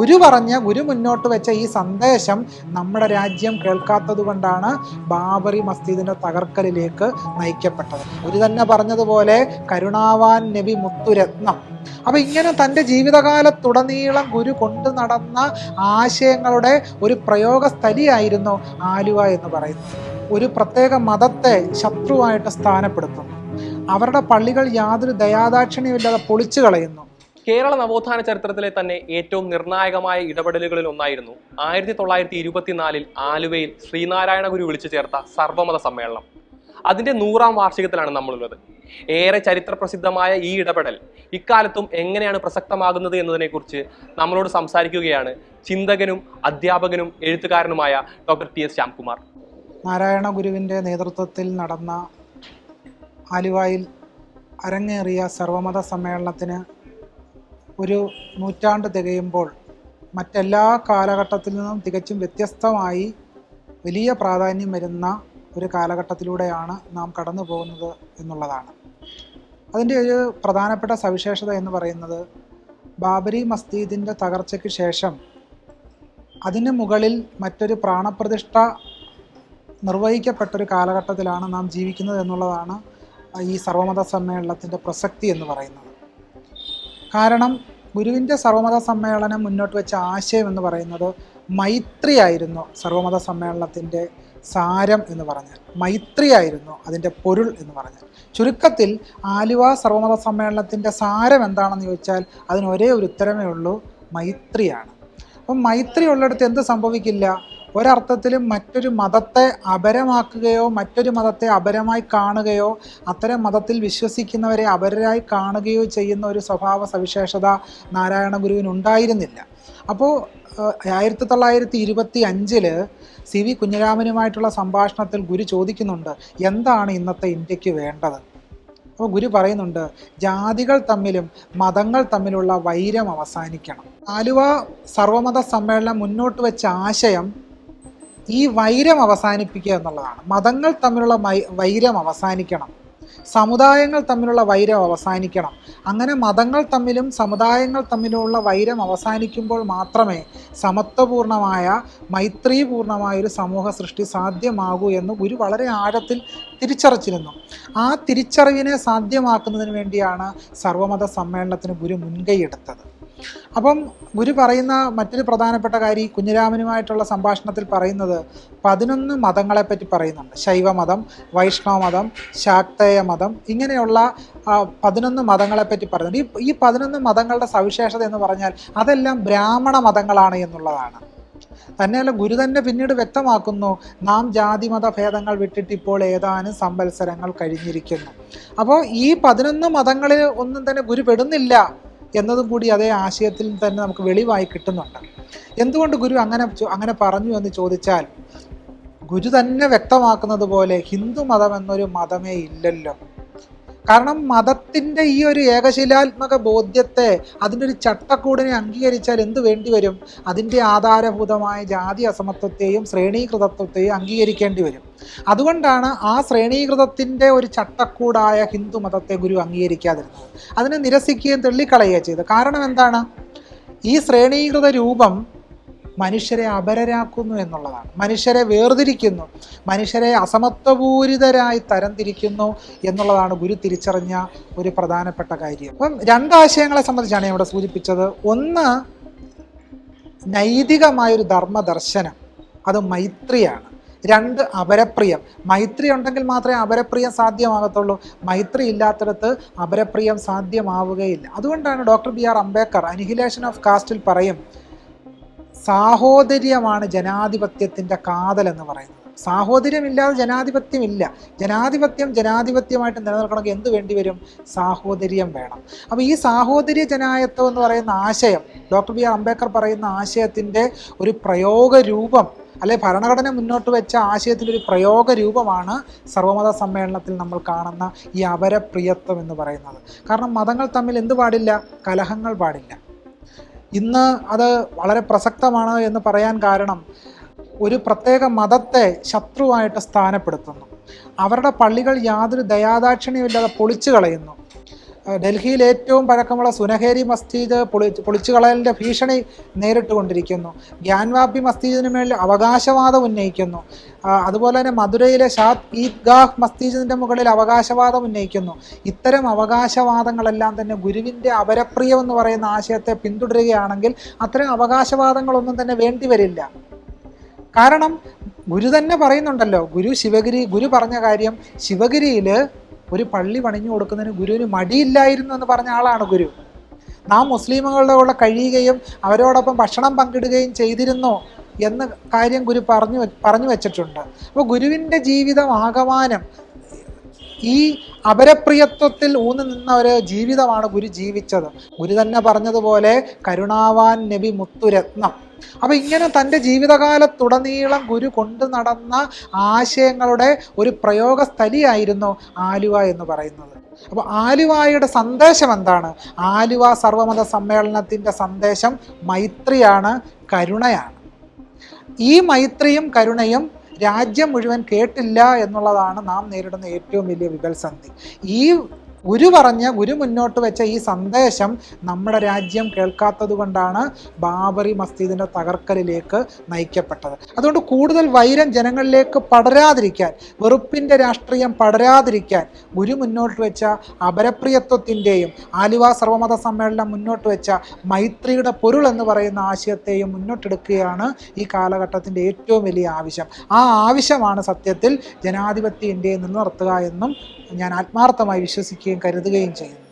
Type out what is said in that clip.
ഗുരു പറഞ്ഞ ഗുരു മുന്നോട്ട് വെച്ച ഈ സന്ദേശം നമ്മുടെ രാജ്യം കേൾക്കാത്തത് കൊണ്ടാണ് ബാബറി മസ്ജിദിന്റെ തകർക്കലിലേക്ക് നയിക്കപ്പെട്ടത്. ഗുരു തന്നെ പറഞ്ഞതുപോലെ കരുണാവാൻ നബി മുത്തുരത്നം. അപ്പൊ ഇങ്ങനെ തന്റെ ജീവിതകാലത്തുടനീളം ഗുരു കൊണ്ടു നടന്ന ആശയങ്ങളുടെ ഒരു പ്രയോഗ സ്ഥലിയായിരുന്നു ആലുവ എന്ന് പറയുന്നത്. ഒരു പ്രത്യേക മതത്തെ ശത്രുവായിട്ട് സ്ഥാനപ്പെടുത്തുന്നു. അവരുടെ പള്ളികൾ യാതൊരു ദയാദാക്ഷിണ്യമില്ലാതെ പൊളിച്ചു കളയുന്നു. കേരള നവോത്ഥാന ചരിത്രത്തിലെ തന്നെ ഏറ്റവും നിർണായകമായ ഇടപെടലുകളിൽ ഒന്നായിരുന്നു ആയിരത്തി തൊള്ളായിരത്തി ഇരുപത്തിനാലിൽ ആലുവയിൽ ശ്രീനാരായണ ഗുരു വിളിച്ചു ചേർത്ത സർവമത സമ്മേളനം. അതിന്റെ നൂറാം വാർഷികത്തിലാണ് നമ്മളുള്ളത്. ഏറെ ചരിത്ര പ്രസിദ്ധമായ ഈ ഇടപെടൽ ഇക്കാലത്തും എങ്ങനെയാണ് പ്രസക്തമാകുന്നത് എന്നതിനെക്കുറിച്ച് നമ്മളോട് സംസാരിക്കുകയാണ് ചിന്തകനും അധ്യാപകനും എഴുത്തുകാരനുമായ doctor T S Shyamkumar. Narayana ഗുരുവിന്റെ നേതൃത്വത്തിൽ നടന്ന ആലുവായിൽ അരങ്ങേറിയ സർവമത സമ്മേളനത്തിന് ഒരു നൂറ്റാണ്ട് തികയുമ്പോൾ മറ്റെല്ലാ കാലഘട്ടത്തിൽ നിന്നും തികച്ചും വ്യത്യസ്തമായി വലിയ പ്രാധാന്യം വരുന്ന ഒരു കാലഘട്ടത്തിലൂടെയാണ് നാം കടന്നു പോകുന്നത് എന്നുള്ളതാണ്. അതിന്റെ ഒരു പ്രധാനപ്പെട്ട സവിശേഷത എന്ന് പറയുന്നത് ബാബരി മസ്ജിദിന്റെ തകർച്ചയ്ക്ക് ശേഷം അതിന് മുകളിൽ മറ്റൊരു പ്രാണപ്രതിഷ്ഠ നിർവഹിക്കപ്പെട്ടൊരു കാലഘട്ടത്തിലാണ് നാം ജീവിക്കുന്നത് എന്നുള്ളതാണ് ഈ സർവമത സമ്മേളനത്തിന്റെ പ്രസക്തി എന്ന് പറയുന്നത്. കാരണം ഗുരുവിന്റെ സർവമത സമ്മേളനം മുന്നോട്ട് വെച്ച ആശയം എന്ന് പറയുന്നത് മൈത്രിയായിരുന്നു സർവമത സമ്മേളനത്തിന്റെ സാരം എന്ന് പറഞ്ഞാൽ. മൈത്രിയായിരുന്നു അതിന്റെ പൊരുൾ എന്ന് പറഞ്ഞാൽ. ചുരുക്കത്തിൽ ആലുവ സർവമത സമ്മേളനത്തിന്റെ സാരം എന്താണെന്ന് ചോദിച്ചാൽ അതിന് ഒരേ ഒരു ഉത്തരമേ ഉള്ളൂ മൈത്രിയാണ്. അപ്പം മൈത്രി ഉള്ളിടത്ത് എന്ത് സംഭവിക്കില്ല? ഒരർത്ഥത്തിലും മറ്റൊരു മതത്തെ അപരമാക്കുകയോ മറ്റൊരു മതത്തെ അപരമായി കാണുകയോ അത്തരം മതത്തിൽ വിശ്വസിക്കുന്നവരെ അപരരായി കാണുകയോ ചെയ്യുന്ന ഒരു സ്വഭാവ സവിശേഷത നാരായണ ഗുരുവിന് ഉണ്ടായിരുന്നില്ല അപ്പോൾ ആയിരത്തി തൊള്ളായിരത്തി ഇരുപത്തി അഞ്ചിൽ സി വി കുഞ്ഞിരാമനുമായിട്ടുള്ള സംഭാഷണത്തിൽ ഗുരു ചോദിക്കുന്നുണ്ട് എന്താണ് ഇന്നത്തെ ഇന്ത്യയ്ക്ക് വേണ്ടത്? അപ്പോൾ ഗുരു പറയുന്നുണ്ട് ജാതികൾ തമ്മിലും മതങ്ങൾ തമ്മിലുള്ള വൈരം അവസാനിക്കണം. ആലുവ സർവമത സമ്മേളനം മുന്നോട്ട് വെച്ച ആശയം ഈ വൈരം അവസാനിപ്പിക്കുക എന്നുള്ളതാണ്. മതങ്ങൾ തമ്മിലുള്ള വൈരം അവസാനിക്കണം. സമുദായങ്ങൾ തമ്മിലുള്ള വൈരം അവസാനിക്കണം. അങ്ങനെ മതങ്ങൾ തമ്മിലും സമുദായങ്ങൾ തമ്മിലുമുള്ള വൈരം അവസാനിക്കുമ്പോൾ മാത്രമേ സമത്വപൂർണമായ മൈത്രിപൂർണമായ ഒരു സമൂഹ സൃഷ്ടി സാധ്യമാകൂ എന്ന് ഗുരു വളരെ ആഴത്തിൽ തിരിച്ചറിച്ചിരുന്നു. ആ തിരിച്ചറിവിനെ സാധ്യമാക്കുന്നതിന് വേണ്ടിയാണ് സർവമത സമ്മേളനത്തിന് ഗുരു മുൻകൈയെടുത്തത് അപ്പം ഗുരു പറയുന്ന മറ്റൊരു പ്രധാനപ്പെട്ട കാര്യം കുഞ്ഞിരാമനുമായിട്ടുള്ള സംഭാഷണത്തിൽ പറയുന്നത് പതിനൊന്ന് മതങ്ങളെപ്പറ്റി പറയുന്നുണ്ട്. ശൈവമതം വൈഷ്ണവ മതം ശാക്തേയ മതം ഇങ്ങനെയുള്ള പതിനൊന്ന് മതങ്ങളെപ്പറ്റി പറയുന്നുണ്ട്. ഈ ഈ പതിനൊന്ന് മതങ്ങളുടെ സവിശേഷത എന്ന് പറഞ്ഞാൽ അതെല്ലാം ബ്രാഹ്മണ മതങ്ങളാണ് എന്നുള്ളതാണ്. തന്നെയല്ല ഗുരു തന്നെ പിന്നീട് വ്യക്തമാക്കുന്നു നാം ജാതിമത ഭേദങ്ങൾ വിട്ടിട്ട് ഇപ്പോൾ ഏതാനും സംവത്സരങ്ങൾ കഴിഞ്ഞിരിക്കുന്നു. അപ്പോൾ ഈ പതിനൊന്ന് മതങ്ങളിൽ ഒന്നും തന്നെ ഗുരു പെടുന്നില്ല. എന്നതും കൂടി അതേ ആശയത്തിൽ തന്നെ നമുക്ക് വെളിവായി കിട്ടുന്നുണ്ട്. എന്തുകൊണ്ട് ഗുരു അങ്ങനെ അങ്ങനെ പറഞ്ഞു എന്ന് ചോദിച്ചാൽ ഗുരു തന്നെ വ്യക്തമാക്കുന്നത് പോലെ ഹിന്ദു മതം എന്നൊരു മതമേ ഇല്ലല്ലോ. കാരണം മതത്തിന്റെ ഈ ഒരു ഏകശിലാത്മക ബോധ്യത്തെ അതിന്റെ ഒരു ചട്ടക്കൂടിനെ അംഗീകരിച്ചാൽ എന്ത് വേണ്ടി വരും? അതിന്റെ ആധാരഭൂതമായ ജാതി അസമത്വത്തെയും ശ്രേണീകൃതത്വത്തെയും അംഗീകരിക്കേണ്ടി വരും. അതുകൊണ്ടാണ് ആ ശ്രേണീകൃതത്തിന്റെ ഒരു ചട്ടക്കൂടായ ഹിന്ദു മതത്തെ ഗുരു അംഗീകരിക്കാതിരുന്നത്. അതിനെ നിരസിക്കുകയും തള്ളിക്കളയുകയും ചെയ്തു കാരണം എന്താണ്? ഈ ശ്രേണീകൃത രൂപം മനുഷ്യരെ അപരരാക്കുന്നു എന്നുള്ളതാണ്. മനുഷ്യരെ വേർതിരിക്കുന്നു. മനുഷ്യരെ അസമത്വപൂരിതരായി തരംതിരിക്കുന്നു എന്നുള്ളതാണ് ഗുരു തിരിച്ചറിഞ്ഞ ഒരു പ്രധാനപ്പെട്ട കാര്യം. അപ്പം രണ്ടാശയങ്ങളെ സംബന്ധിച്ചാണ് ഇവിടെ സൂചിപ്പിച്ചത്. ഒന്ന് നൈതികമായൊരു ധർമ്മദർശനം. അത് മൈത്രിയാണ്. രണ്ട് അപരപ്രിയം. മൈത്രി ഉണ്ടെങ്കിൽ മാത്രമേ അപരപ്രിയം സാധ്യമാകത്തുള്ളൂ. മൈത്രി ഇല്ലാത്തിടത്ത് അപരപ്രിയം സാധ്യമാവുകയില്ല. അതുകൊണ്ടാണ് doctor B R Ambedkar annihilation of കാസ്റ്റിൽ പറയും സാഹോദര്യമാണ് ജനാധിപത്യത്തിന്റെ കാതൽ എന്ന് പറയുന്നത്. സാഹോദര്യമില്ലാതെ ജനാധിപത്യമില്ല. ജനാധിപത്യം ജനാധിപത്യമായിട്ട് നിലനിൽക്കണമെങ്കിൽ എന്ത് വേണ്ടി വരും? സാഹോദര്യം വേണം. അപ്പോൾ ഈ സാഹോദര്യ ജനായത്വം എന്ന് പറയുന്ന ആശയം ഡോക്ടർ ബി ആർ അംബേദ്കർ പറയുന്ന ആശയത്തിന്റെ ഒരു പ്രയോഗ രൂപം അല്ലെ ഭരണഘടന മുന്നോട്ട് വെച്ച ആശയത്തിന്റെ ഒരു പ്രയോഗ രൂപമാണ് സർവമത സമ്മേളനത്തിൽ നമ്മൾ കാണുന്ന ഈ അപരപ്രിയത്വം എന്ന് പറയുന്നത്. കാരണം മതങ്ങൾ തമ്മിൽ എന്ത് പാടില്ല? കലഹങ്ങൾ പാടില്ല. ഇന്ന് അത് വളരെ പ്രസക്തമാണ് എന്ന് പറയാൻ കാരണം ഒരു പ്രത്യേക മതത്തെ ശത്രുവായിട്ട് സ്ഥാനപ്പെടുത്തുന്നു. അവരുടെ പള്ളികൾ യാതൊരു ദയാദാക്ഷിണ്യമില്ലാതെ പൊളിച്ചു കളയുന്നു. ഡൽഹിയിൽ ഏറ്റവും പഴക്കമുള്ള സുനഹേരി മസ്ജിദ് പൊളി പൊളിച്ചു ഭീഷണി നേരിട്ടുകൊണ്ടിരിക്കുന്നു. ഗ്യാൻവാപ്പി മസ്ജിദിന് മേളിൽ അവകാശവാദം ഉന്നയിക്കുന്നു. അതുപോലെ തന്നെ മധുരയിലെ ഷാദ് ഈദ്ഗാഹ് മസ്ജിദിന്റെ മുകളിൽ അവകാശവാദം ഉന്നയിക്കുന്നു. ഇത്തരം അവകാശവാദങ്ങളെല്ലാം തന്നെ ഗുരുവിന്റെ അപരപ്രിയം എന്ന് പറയുന്ന ആശയത്തെ പിന്തുടരുകയാണെങ്കിൽ അത്തരം അവകാശവാദങ്ങളൊന്നും തന്നെ വേണ്ടിവരില്ല കാരണം ഗുരു തന്നെ പറയുന്നുണ്ടല്ലോ ഗുരു ശിവഗിരി ഗുരു പറഞ്ഞ കാര്യം ശിവഗിരിയിൽ ഒരു പള്ളി പണിഞ്ഞു കൊടുക്കുന്നതിന് ഗുരുവിന് മടിയില്ലായിരുന്നു എന്ന് പറഞ്ഞ ആളാണ് ഗുരു. നാം മുസ്ലിമുകളുടെ കൂടെ കഴിയുകയും അവരോടൊപ്പം ഭക്ഷണം പങ്കിടുകയും ചെയ്തിരുന്നോ എന്ന കാര്യം ഗുരു പറഞ്ഞു പറഞ്ഞു വെച്ചിട്ടുണ്ട്. അപ്പോൾ ഗുരുവിന്റെ ജീവിതം ആകമാനം ഈ അപരപ്രിയത്വത്തിൽ ഊന്നു നിന്ന ഒരു ജീവിതമാണ് ഗുരു ജീവിച്ചത്. ഗുരു തന്നെ പറഞ്ഞതുപോലെ കരുണാവാൻ നബി മുത്തുരത്നം. അപ്പോൾ ഇങ്ങനെ തന്റെ ജീവിതകാലത്തുടനീളം ഗുരു കൊണ്ടു നടന്ന ആശയങ്ങളുടെ ഒരു പ്രയോഗസ്ഥലിയായിരുന്നു ആലുവ എന്ന് പറയുന്നത്. അപ്പോൾ ആലുവായുടെ സന്ദേശം എന്താണ്? ആലുവ സർവമത സമ്മേളനത്തിന്റെ സന്ദേശം മൈത്രിയാണ് കരുണയാണ്. ഈ മൈത്രിയും കരുണയും രാജ്യം മുഴുവൻ കേട്ടില്ല എന്നുള്ളതാണ് നാം നേരിടുന്ന ഏറ്റവും വലിയ വിപൽസന്ധി ഈ ഗുരു പറഞ്ഞ ഗുരു മുന്നോട്ട് വെച്ച ഈ സന്ദേശം നമ്മുടെ രാജ്യം കേൾക്കാത്തത് കൊണ്ടാണ് ബാബറി മസ്ജിദിന്റെ തകർക്കലിലേക്ക് നയിക്കപ്പെട്ടത്. അതുകൊണ്ട് കൂടുതൽ വൈരം ജനങ്ങളിലേക്ക് പടരാതിരിക്കാൻ വെറുപ്പിന്റെ രാഷ്ട്രീയം പടരാതിരിക്കാൻ ഗുരു മുന്നോട്ട് വെച്ച അപരപ്രിയത്വത്തിന്റെയും ആലുവ സർവമത സമ്മേളനം മുന്നോട്ട് വെച്ച മൈത്രിയുടെ പൊരുൾ എന്ന് പറയുന്ന ആശയത്തെയും മുന്നോട്ടെടുക്കുകയാണ് ഈ കാലഘട്ടത്തിന്റെ ഏറ്റവും വലിയ ആവശ്യം. ആ ആവശ്യമാണ് സത്യത്തിൽ ജനാധിപത്യ ഇന്ത്യയെ നിലനിർത്തുക എന്നും ഞാൻ ആത്മാർത്ഥമായി വിശ്വസിക്കുകയും കരുതുകയും ചെയ്യുന്നു.